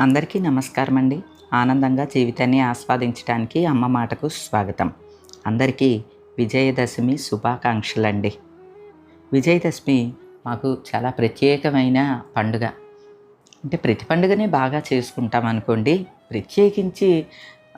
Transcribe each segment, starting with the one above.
అందరికీ నమస్కారం అండి ఆనందంగా జీవితాన్ని ఆస్వాదించడానికి అమ్మ మాటకు స్వాగతం. అందరికీ విజయదశమి శుభాకాంక్షలండి. విజయదశమి మాకు చాలా ప్రత్యేకమైన పండుగ. అంటే ప్రతి పండుగనే బాగా చేసుకుంటాం అనుకోండి ప్రత్యేకించి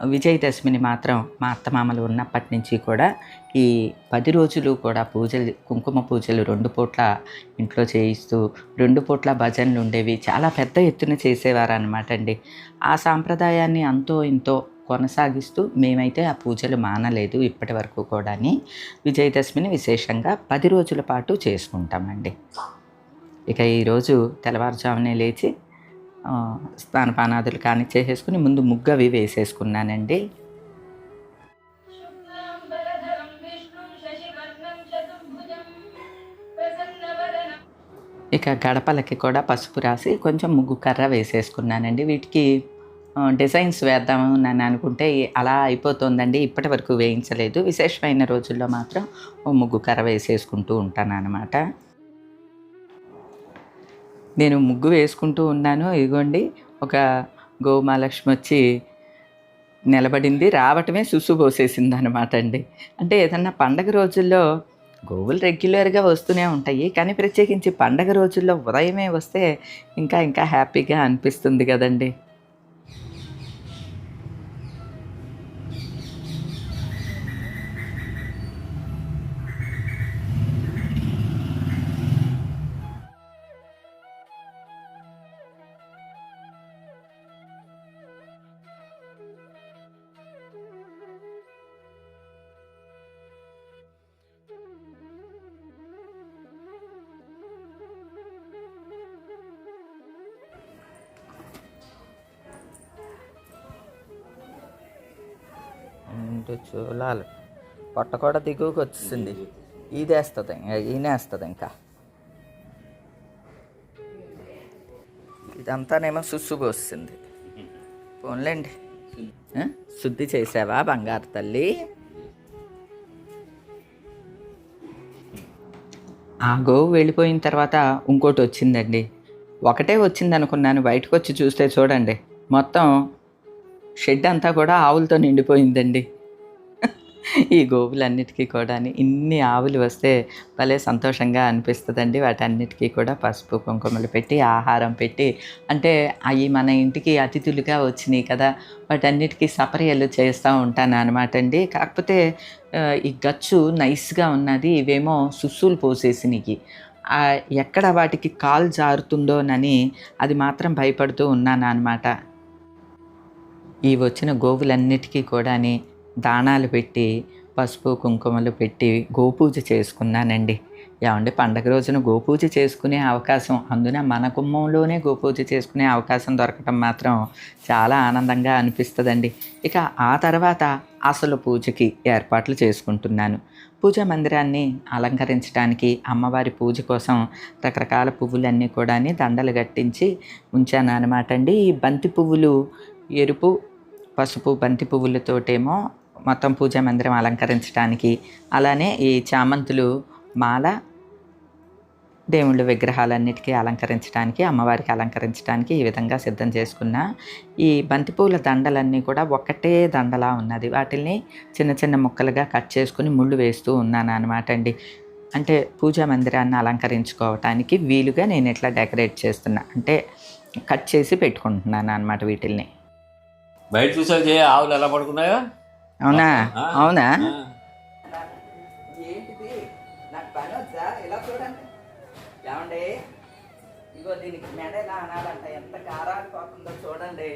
విజయదశమిని మాత్రం మా అత్తమామలు ఉన్నప్పటి నుంచి కూడా ఈ పది రోజులు కూడా పూజలు కుంకుమ పూజలు రెండు పూట్ల ఇంట్లో చేయిస్తూ రెండు పూట్ల భజనలు ఉండేవి. చాలా పెద్ద ఎత్తున చేసేవారు అనమాట అండి. ఆ సాంప్రదాయాన్ని అంతో ఇంతో కొనసాగిస్తూ మేమైతే ఆ పూజలు మానలేదు ఇప్పటి వరకు కూడాని. విజయదశమిని విశేషంగా పది రోజుల పాటు చేసుకుంటామండి. ఇక ఈరోజు తెల్లవారుజామునే లేచి స్నానపానాదులు కానీ చేసేసుకుని ముందు ముగ్గు అవి వేసేసుకున్నానండి. ఇక గడపలకి కూడా పసుపు రాసి కొంచెం ముగ్గు కర్ర వేసేసుకున్నానండి. వీటికి డిజైన్స్ వేద్దాము నన్ను అనుకుంటే అలా అయిపోతుందండి. ఇప్పటి వరకు వేయించలేదు. విశేషమైన రోజుల్లో మాత్రం ఓ ముగ్గు కర్ర వేసేసుకుంటూ ఉంటాను అనమాట నేను ముగ్గు వేసుకుంటూ ఉన్నాను. ఇదిగోండి ఒక గోమాలక్ష్మి వచ్చి నిలబడింది. రావటమే సుసు పోసేసింది అనమాట అండి. అంటే ఏదన్నా పండగ రోజుల్లో గోవులు రెగ్యులర్గా వస్తూనే ఉంటాయి. కానీ ప్రత్యేకించి పండగ రోజుల్లో ఉదయమే వస్తే ఇంకా ఇంకా హ్యాపీగా అనిపిస్తుంది కదండి. అంటే చూడాలి. పొట్ట కూడా దిగువకి వచ్చేసింది. ఇదేస్తుంది ఇంకా ఈనేస్తుంది ఇంకా. ఇదంతానేమో సుస్సు పోస్తుంది పోన్లేండి. శుద్ధి చేసావా బంగారు తల్లి? ఆ గోవు వెళ్ళిపోయిన తర్వాత ఇంకోటి వచ్చిందండి. ఒకటే వచ్చింది అనుకున్నాను బయటకు వచ్చి చూస్తే చూడండి. మొత్తం షెడ్ అంతా కూడా ఆవులతో నిండిపోయిందండి. ఈ గోవులన్నిటికీ కూడా ఇన్ని ఆవులు వస్తే భలే సంతోషంగా అనిపిస్తుందండి. వాటన్నిటికీ కూడా పసుపు కుంకుమలు పెట్టి ఆహారం పెట్టి. అంటే అవి మన ఇంటికి అతిథులుగా వచ్చినాయి కదా వాటన్నిటికీ సపర్యలు చేస్తూ ఉంటాను అనమాట అండి. కాకపోతే ఈ గచ్చు నైస్గా ఉన్నది ఇవేమో సుస్సులు పోసేసినవి ఎక్కడ వాటికి కాలు జారుతుందోనని అది మాత్రం భయపడుతూ ఉన్నాను అనమాట ఈ వచ్చిన గోవులన్నిటికీ కూడాని దాణాలు పెట్టి పసుపు కుంకుమలు పెట్టి గోపూజ చేసుకున్నానండి. ఏమండి పండగ రోజున గోపూజ చేసుకునే అవకాశం అందున మన కుమ్మంలోనే గోపూజ చేసుకునే అవకాశం దొరకటం మాత్రం చాలా ఆనందంగా అనిపిస్తుందండి. ఇక ఆ తర్వాత అసలు పూజకి ఏర్పాట్లు చేసుకుంటున్నాను. పూజా మందిరాన్ని అలంకరించడానికి అమ్మవారి పూజ కోసం రకరకాల పువ్వులన్నీ కూడా దండలు కట్టించి ఉంచాను అనమాట అండి ఈ బంతి పువ్వులు ఎరుపు పసుపు బంతి పువ్వులతోటేమో మొత్తం పూజా మందిరం అలంకరించడానికి అలానే ఈ చామంతులు మాల దేవుళ్ళ విగ్రహాలన్నిటికీ అలంకరించడానికి అమ్మవారికి అలంకరించడానికి ఈ విధంగా సిద్ధం చేసుకున్న ఈ బంతిపూల దండలన్నీ కూడా ఒకటే దండలా ఉన్నది. వాటిల్ని చిన్న చిన్న ముక్కలుగా కట్ చేసుకుని ముళ్ళు వేస్తూ ఉన్నాను అనమాట అండి. అంటే పూజా మందిరాన్ని అలంకరించుకోవటానికి వీలుగా నేను ఇట్లా డెకరేట్ చేస్తున్నా అంటే కట్ చేసి పెట్టుకుంటున్నాను అనమాట వీటిల్ని. బయట చూసా ఆవులు ఎలా పడుకున్నాయో? అవునా. అవునా. ఏంటిది? నాకు పని వచ్చా? ఇలా చూడండి. ఏమండి? ఇగో దీనికి మెడ ఎలా అనాలంట. ఎంత కారాలిపోతుందో చూడండి.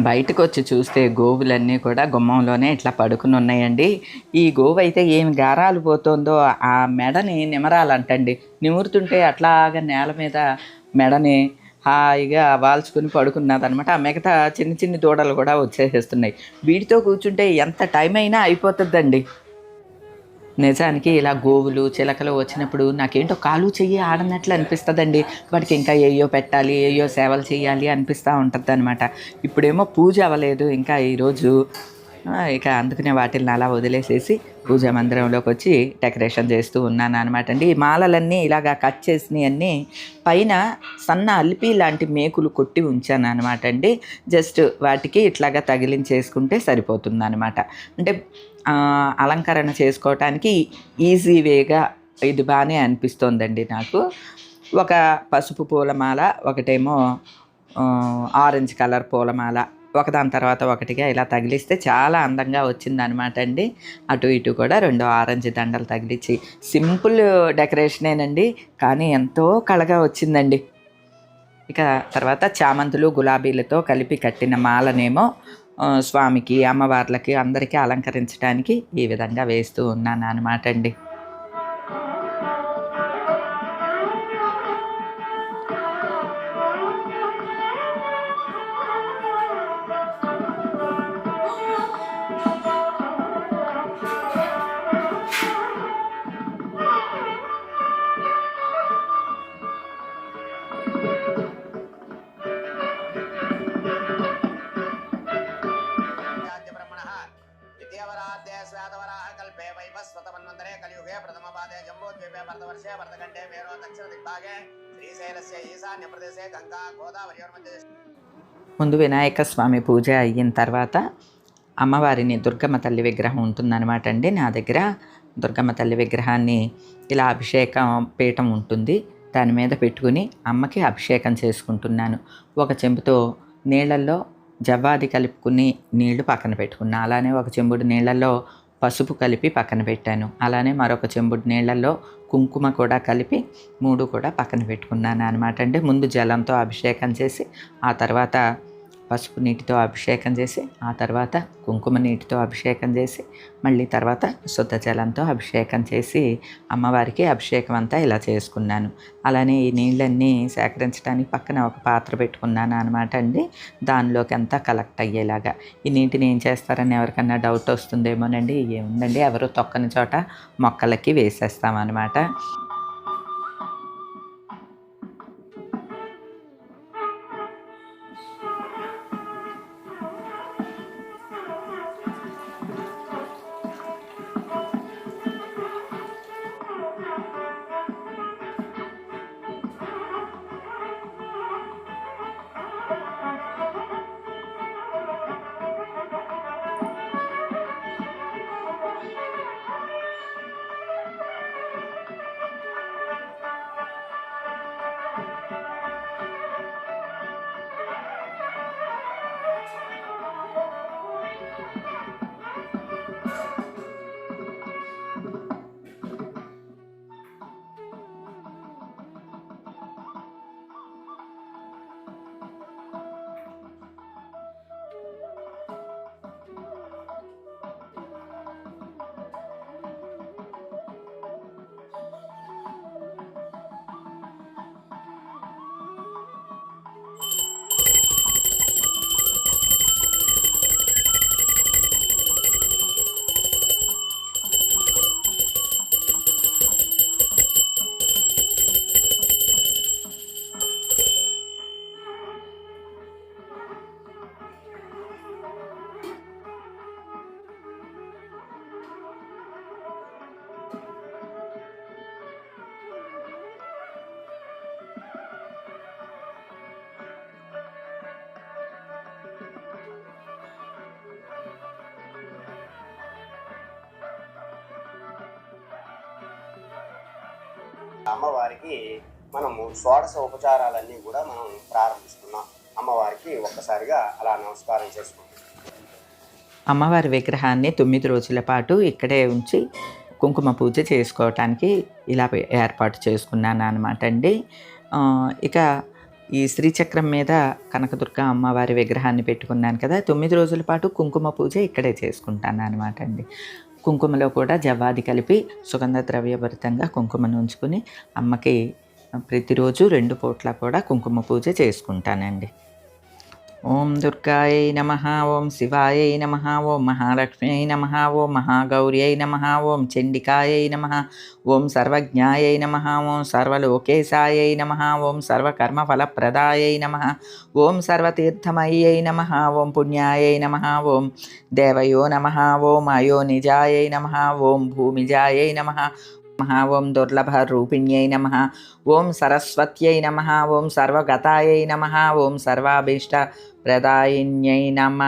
బయటకు వచ్చి చూస్తే గోవులన్నీ కూడా గుమ్మంలోనే ఇట్లా పడుకుని ఉన్నాయండి. ఈ గోవు అయితే ఏమి గారాలు పోతుందో ఆ మెడని నిమరాలంటండి. నిమురుతుంటే అట్లాగా నేల మీద మెడని హాయిగా వాల్చుకుని పడుకున్నది అనమాట ఆ మిగతా చిన్న చిన్న దూడలు కూడా వచ్చేసేస్తున్నాయి. వీటితో కూర్చుంటే ఎంత టైం అయినా అయిపోతుందండి. నిజానికి ఇలా గోవులు చిలకలు వచ్చినప్పుడు నాకేంటో కాలు చెయ్యి ఆడనట్లు అనిపిస్తుందండి. వాటికి ఇంకా ఏయో పెట్టాలి ఏయో సేవలు చేయాలి అనిపిస్తూ ఉంటుంది అనమాట ఇప్పుడేమో పూజ అవ్వలేదు. ఇంకా ఈరోజు ఇక అందుకనే వాటిని అలా వదిలేసేసి పూజా మందిరంలోకి వచ్చి డెకరేషన్ చేస్తూ ఉన్నాను అనమాట అండి. ఈ మాలలన్నీ ఇలాగా కట్ చేసినవి అన్నీ పైన సన్న అల్పి లాంటి మేకులు కొట్టి ఉంచాను అనమాట అండి. జస్ట్ వాటికి ఇట్లాగా తగిలించేసుకుంటే సరిపోతుంది అనమాట అంటే అలంకరణ చేసుకోవటానికి ఈజీ వేగా ఇది బాగానే అనిపిస్తోందండి నాకు. ఒక పసుపు పూలమాల ఒకటేమో ఆరెంజ్ కలర్ పూలమాల ఒకదాని తర్వాత ఒకటిగా ఇలా తగిలిస్తే చాలా అందంగా వచ్చిందనమాట అండి. అటు ఇటు కూడా రెండు ఆరెంజ్ దండలు తగిలించి సింపుల్ డెకరేషనేనండి కానీ ఎంతో కళగా వచ్చిందండి. ఇక తర్వాత చామంతులు గులాబీలతో కలిపి కట్టిన మాలనేమో స్వామికి అమ్మవార్లకి అందరికీ అలంకరించడానికి ఈ విధంగా వేస్తూ ఉన్నాను అనమాట అండి. ముందు వినాయక స్వామి పూజ అయిన తర్వాత అమ్మవారిని దుర్గమ్మ తల్లి విగ్రహం ఉంటుందన్నమాట అండి. నా దగ్గర దుర్గమ్మ తల్లి విగ్రహాన్ని ఇలా అభిషేకం పీఠం ఉంటుంది. దాని మీద పెట్టుకుని అమ్మకి అభిషేకం చేసుకుంటున్నాను. ఒక చెంబుతో నీళ్ళల్లో జవ్వాది కలుపుకుని నీళ్ళు పక్కన పెట్టుకున్నా. అలానే ఒక చెంబుడు నీళ్ళల్లో పసుపు కలిపి పక్కన పెట్టాను. అలానే మరొక చెంబుడు నీళ్ళల్లో కుంకుమ కూడా కలిపి మూడు కూడా పక్కన పెట్టుకున్నాను అనమాట అంటే ముందు జలంతో అభిషేకం చేసి ఆ తర్వాత పసుపు నీటితో అభిషేకం చేసి ఆ తర్వాత కుంకుమ నీటితో అభిషేకం చేసి మళ్ళీ తర్వాత శుద్ధ జలంతో అభిషేకం చేసి అమ్మవారికి అభిషేకం అంతా ఇలా చేసుకున్నాను. అలానే ఈ నీళ్ళన్నీ సేకరించడానికి పక్కన ఒక పాత్ర పెట్టుకున్నాను అనమాట అండి. దానిలోకి అంతా కలెక్ట్ అయ్యేలాగా. ఈ నీటిని ఏం చేస్తారని ఎవరికన్నా డౌట్ వస్తుందేమోనండి? ఏముందండి? ఎవరు తొక్కని చోట మొక్కలకి వేసేస్తామన్నమాట అమ్మవారికి మనము షోడశ ఉపచారాలన్నీ కూడా మనం ప్రారంభిస్తున్నాం. అమ్మవారికి ఒక్కసారిగా అలా నమస్కారం చేసుకుంటాం అమ్మవారి విగ్రహాన్ని తొమ్మిది రోజుల పాటు ఇక్కడే ఉంచి కుంకుమ పూజ చేసుకోవటానికి ఇలా ఏర్పాటు చేసుకున్నాను అనమాట అండి. ఇక ఈ శ్రీచక్రం మీద కనకదుర్గ అమ్మవారి విగ్రహాన్ని పెట్టుకున్నాను కదా తొమ్మిది రోజుల పాటు కుంకుమ పూజ ఇక్కడే చేసుకుంటాను అనమాట అండి. కుంకుమలో కూడా జవాది కలిపి సుగంధ ద్రవ్యభరితంగా కుంకుమను ఉంచుకుని అమ్మకి ప్రతిరోజు రెండు పూట్ల కూడా కుంకుమ పూజ చేసుకుంటానండి. ఓం దుర్గాయై నమ ఓం శివాయై నమ ఓం మహాలక్ష్మ్యై నమ ఓం మహాగౌర్యై నమ ఓం చండికాయై నమ ఓం సర్వజ్ఞాయై నమ ఓం సర్వలోకేశాయై నమ ఓం సర్వకర్మఫలప్రదాయై నమ ఓం సర్వతీర్థమయ్యై నమ ఓం పుణ్యాయై నమ ఓం దేవయో నమ ఓం అయోనిజాయై నమ ఓం భూమిజాయై నమ నమ ఓం దుర్లభ రూపిణ్యై నమ ఓం సరస్వత్యై నమ ఓం సర్వగతాయై నమ ఓం సర్వాభీష్ట ప్రదాయిన్యై నమ.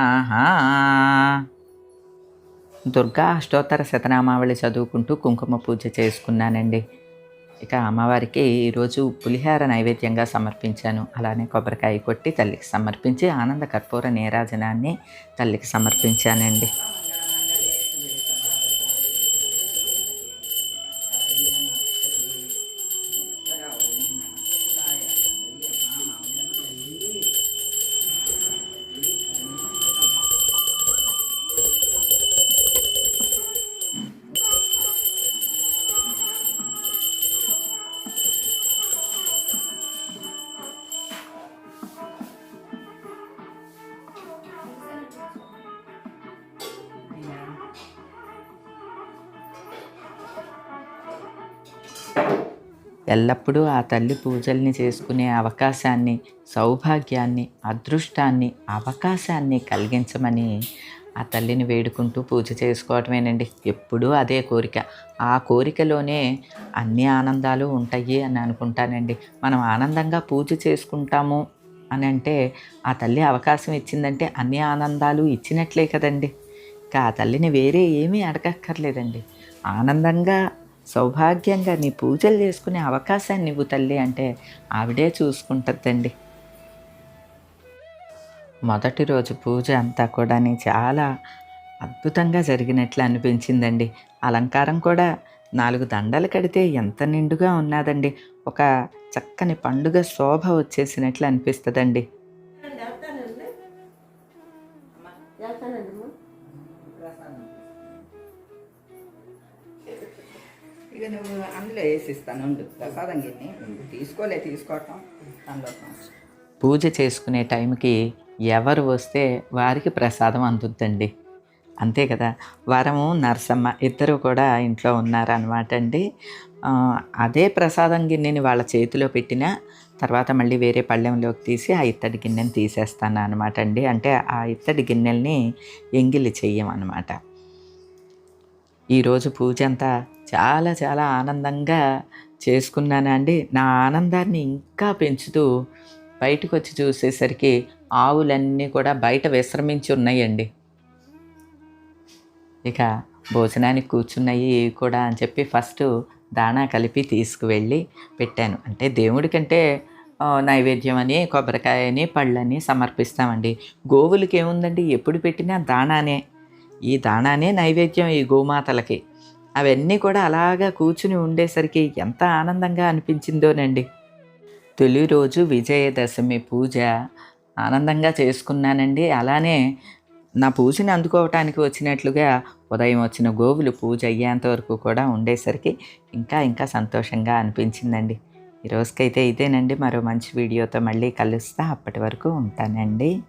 దుర్గా అష్టోత్తర శతనామావళి చదువుకుంటూ కుంకుమ పూజ చేసుకున్నానండి. ఇక అమ్మవారికి ఈరోజు పులిహార నైవేద్యంగా సమర్పించాను. అలానే కొబ్బరికాయ కొట్టి తల్లికి సమర్పించి ఆనంద కర్పూర నీరాజనాన్ని తల్లికి సమర్పించానండి. ఎల్లప్పుడూ ఆ తల్లి పూజల్ని చేసుకునే అవకాశాన్ని సౌభాగ్యాన్ని అదృష్టాన్ని అవకాశాన్ని కలిగించమని ఆ తల్లిని వేడుకుంటూ పూజ చేసుకోవటమేనండి. ఎప్పుడూ అదే కోరిక. ఆ కోరికలోనే అన్ని ఆనందాలు ఉంటాయి అని అనుకుంటానండి. మనం ఆనందంగా పూజ చేసుకుంటాము అని అంటే ఆ తల్లి అవకాశం ఇచ్చిందంటే అన్ని ఆనందాలు ఇచ్చినట్లే కదండి. ఇంకా ఆ తల్లిని వేరే ఏమీ అడగక్కర్లేదండి. ఆనందంగా సౌభాగ్యంగా నీ పూజలు చేసుకునే అవకాశాన్ని నువ్వు తల్లి అంటే ఆవిడే చూసుకుంటుందండి మొదటి రోజు పూజ అంతా కూడా చాలా అద్భుతంగా జరిగినట్లు అనిపించిందండి. అలంకారం కూడా నాలుగు దండలు కడితే ఎంత నిండుగా ఉన్నదండి. ఒక చక్కని పండుగ శోభ వచ్చేసినట్లు అనిపిస్తుందండి. ఇక నువ్వు అందులో వేసిస్తాను ఉండు. ప్రసాదం గిన్నె. తీసుకోలే తీసుకోవటం. అందులో పూజ చేసుకునే టైంకి ఎవరు వస్తే వారికి ప్రసాదం అందుద్దండి. అంతే కదా. వరము నరసమ్మ ఇద్దరు కూడా ఇంట్లో ఉన్నారనమాట అండి. అదే ప్రసాదం గిన్నెని వాళ్ళ చేతిలో పెట్టిన తర్వాత మళ్ళీ వేరే పళ్ళెంలోకి తీసి ఆ ఇత్తడి గిన్నెని తీసేస్తాను అనమాట అండి. అంటే ఆ ఇత్తడి గిన్నెల్ని ఎంగిలి చెయ్యమన్నమాట. ఈరోజు పూజ అంతా చాలా చాలా ఆనందంగా చేసుకున్నానండి నా ఆనందాన్ని ఇంకా పెంచుతూ బయటకు వచ్చి చూసేసరికి ఆవులన్నీ కూడా బయట విశ్రమించి ఉన్నాయండి. ఇక భోజనానికి కూర్చున్నాయి కూడా అని చెప్పి ఫస్ట్ దాణా కలిపి తీసుకువెళ్ళి పెట్టాను. అంటే దేవుడికంటే నైవేద్యం అని కొబ్బరికాయని పళ్ళని సమర్పిస్తామండి. గోవులకి ఏముందండి ఎప్పుడు పెట్టినా దాణానే. ఈ దాణానే నైవేద్యం ఈ గోమాతలకి. అవన్నీ కూడా అలాగా కూర్చుని ఉండేసరికి ఎంత ఆనందంగా అనిపించిందోనండి. తొలి రోజు విజయదశమి పూజ ఆనందంగా చేసుకున్నానండి. అలానే నా పూజని అందుకోవటానికి వచ్చినట్లుగా ఉదయం వచ్చిన గోవులు పూజ అయ్యేంత వరకు కూడా ఉండేసరికి ఇంకా ఇంకా సంతోషంగా అనిపించిందండి. ఈ రోజుకైతే ఇదేనండి. మరో మంచి వీడియోతో మళ్ళీ కలుస్తా. అప్పటి వరకు ఉంటానండి.